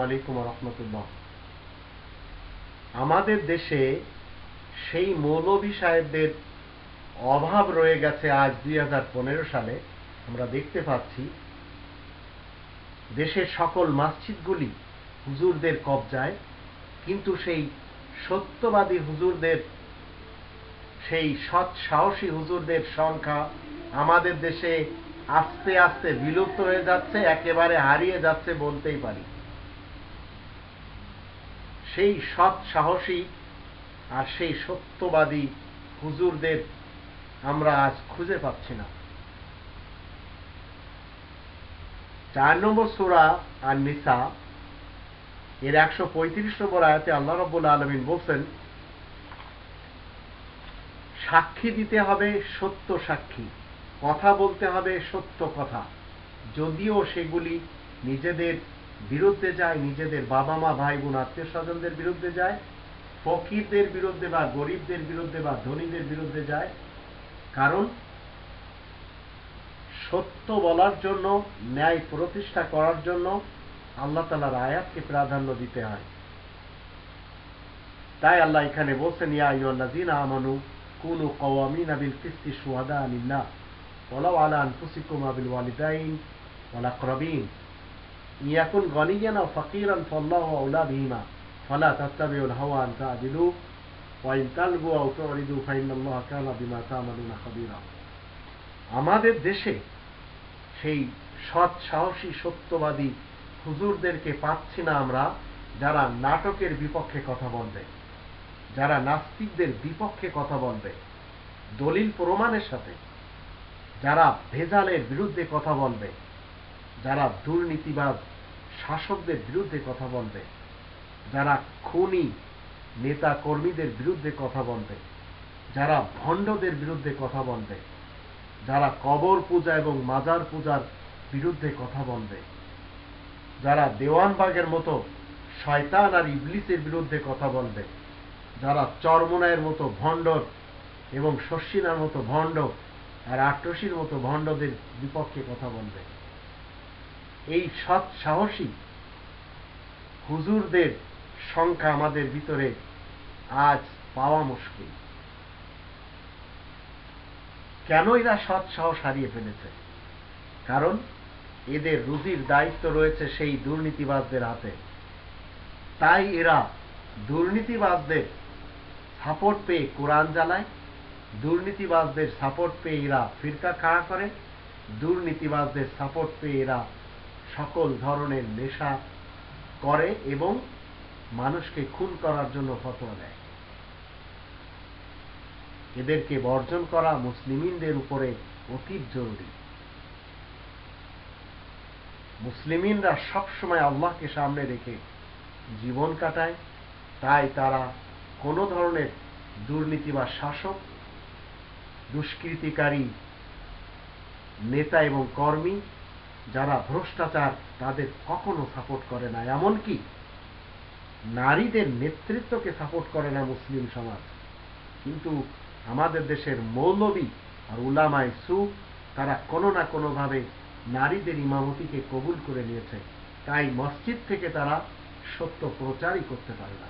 আলাইকুম রহমতুল্লাহ। আমাদের দেশে সেই মৌলভী সাহেবদের অভাব রয়ে গেছে আজ দুই সালে। আমরা দেখতে পাচ্ছি, দেশের সকল মসজিদগুলি হুজুরদের কবজায়, কিন্তু সেই সত্যবাদী হুজুরদের, সেই সৎ সাহসী হুজুরদের সংখ্যা আমাদের দেশে আস্তে আস্তে বিলুপ্ত হয়ে যাচ্ছে, একেবারে হারিয়ে যাচ্ছে বলতেই পারি। সেই সৎ সাহসী আর সেই সত্যবাদী হুজুরদের আমরা আজ খুঁজে পাচ্ছি না। চার নম্বর সুরা আর নিসা এর একশো পঁয়ত্রিশ নম্বর আয়াতে আল্লাহ রব্বুল আলমিন বলছেন, সাক্ষী দিতে হবে সত্য সাক্ষী। কথা বলতে হবে সত্য কথা। যদিও সেগুলি নিজেদের বিরুদ্ধে যায়, নিজেদের বাবা মা ভাই বোন আত্মীয় স্বজনদের বিরুদ্ধে যায়, ফকিরদের বিরুদ্ধে বা গরিবদের বিরুদ্ধে বা ধনীদের বিরুদ্ধে যায়। কারণ সত্য বলার জন্য, ন্যায় প্রতিষ্ঠা করার জন্য আল্লাহ তালার আয়াতকে প্রাধান্য দিতে হয়। তাই আল্লাহ এখানে বলছেন, ইয়া আইয়ুল্লাযীনা আমানু কুনু কওয়ামিনা বিল কিসতি শুহাদা লিল্লাহ আনফুসিকুম ওয়া বিল ওয়ালিদাইন ওয়াল আকরাবিন ইয়াকুন গনিয়ান আও ফাকিরান ফাল্লাহু আওলা বিহিমা ফালা তাত্তাবিউল হাওয়া আন তা'দিলু ওয়া ইন তালবু আও তু'রিদু ফাইন্নাল্লাহা কানা বিমা তা'মালুনা খাবীরা আমাদের দেশে সেই সৎ, সাহসী, সত্যবাদী হুজুরদেরকে পাচ্ছি না আমরা যারা নাটকের বিপক্ষে কথা বলবে, যারা নাস্তিকদের বিপক্ষে কথা বলবে। দলিল প্রমাণের সাথে যারা ভেজালের বিরুদ্ধে কথা বলবে, যারা দুর্নীতিবাজ শাসকদের বিরুদ্ধে কথা বলবে, যারা খুনি নেতা কর্মীদের বিরুদ্ধে কথা বলবে, যারা ভণ্ডদের বিরুদ্ধে কথা বলবে, যারা কবর পূজা এবং মাজার পূজার বিরুদ্ধে কথা বলবে, যারা দেওয়ানবাগের মতো শয়তান আর ইবলিসের বিরুদ্ধে কথা বলবে, যারা চরমোনায়ের মতো ভণ্ডর এবং শস্যিনার মতো ভণ্ড আর আট্রসির মতো ভণ্ডদের বিপক্ষে কথা বলবে। এই সৎ সাহসী হুজুরদের সংখ্যা আমাদের ভিতরে আজ পাওয়া মুশকিল। কেন এরা সৎ সাহস হারিয়ে ফেলেছে? কারণ এদের রুজির দায়িত্ব রয়েছে সেই দুর্নীতিবাজদের হাতে। তাই এরা দুর্নীতিবাজদের সাপোর্ট পেয়ে কোরআন জ্বালায় দুর্নীতিবাজদের সাপোর্ট পেয়ে এরা ফিরকা খাড়া করে, দুর্নীতিবাজদের সাপোর্ট পেয়ে এরা সকল ধরনের নেশা করে এবং মানুষকে খুন করার জন্য ফতোয়া দেয়। এদেরকে বর্জন করা মুসলিমিনদের উপরে অতি জরুরি। মুসলিমিনরা সবসময় আল্লাহকে সামনে রেখে জীবন কাটায়, তাই তারা কোনো ধরনের দুর্নীতি বা শাসক দুষ্কৃতিকারী নেতা এবং কর্মী যারা ভ্রষ্টাচার তাদের কখনো সাপোর্ট করে না, এমনকি নারীদের নেতৃত্বকে সাপোর্ট করে না মুসলিম সমাজ। কিন্তু আমাদের দেশের মৌলবী আর উলামায় সু তারা কোনো না কোনোভাবে নারীদের ইমামতিকে কবুল করে নিয়েছে। তাই মসজিদ থেকে তারা সত্য প্রচারই করতে পারে না।